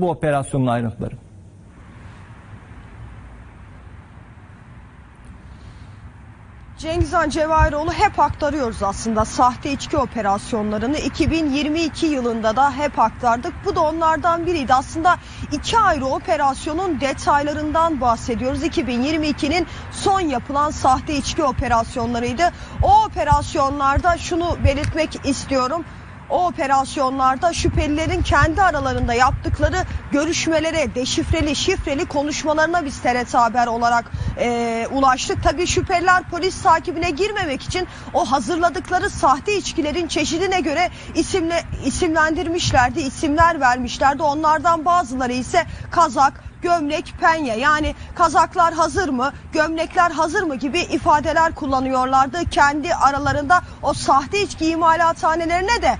bu operasyonun ayrıntıları. Cengizhan Cevahiroğlu hep aktarıyoruz aslında sahte içki operasyonlarını 2022 yılında da hep aktardık. Bu da onlardan biriydi. Aslında iki ayrı operasyonun detaylarından bahsediyoruz. 2022'nin son yapılan sahte içki operasyonlarıydı. O operasyonlarda şunu belirtmek istiyorum. O operasyonlarda şüphelilerin kendi aralarında yaptıkları görüşmelere, deşifreli, şifreli konuşmalarına biz TRT Haber olarak e, ulaştık. Tabii şüpheliler polis takibine girmemek için o hazırladıkları sahte içkilerin çeşidine göre isimle isimlendirmişlerdi, isimler vermişlerdi. Onlardan bazıları ise kazak, gömlek, penye yani kazaklar hazır mı, gömlekler hazır mı gibi ifadeler kullanıyorlardı. Kendi aralarında o sahte içki imalathanelerine de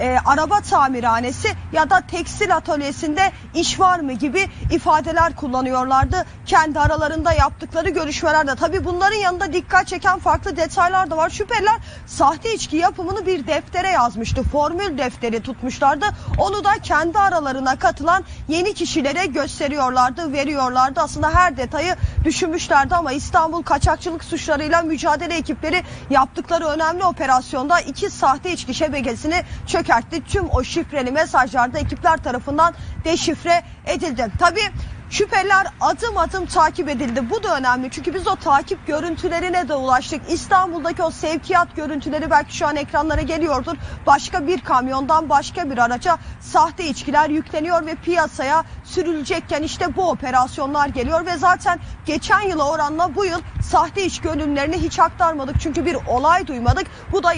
e, araba tamirhanesi ya da tekstil atölyesinde iş var mı gibi ifadeler kullanıyorlardı. Kendi aralarında yaptıkları görüşmelerde. Tabii bunların yanında dikkat çeken farklı detaylar da var. Şüpheliler sahte içki yapımını bir deftere yazmıştı. Formül defteri tutmuşlardı. Onu da kendi aralarına katılan yeni kişilere gösteriyorlardı, veriyorlardı. Aslında her detayı düşünmüşlerdi ama İstanbul kaçakçılık suçlarıyla mücadele ekipleri yaptıkları önemli operasyonda iki sahte içki şebekesini çökertti. Tüm o şifreli mesajlarda ekipler tarafından deşifre edildi. Tabii Şüpheliler adım adım takip edildi. Bu da önemli çünkü biz o takip görüntülerine de ulaştık. İstanbul'daki o sevkiyat görüntüleri belki şu an ekranlara geliyordur. Başka bir kamyondan başka bir araca sahte içkiler yükleniyor ve piyasaya sürülecekken işte bu operasyonlar geliyor ve zaten geçen yıla oranla bu yıl sahte içki ölümlerini hiç aktarmadık. Çünkü bir olay duymadık. Bu da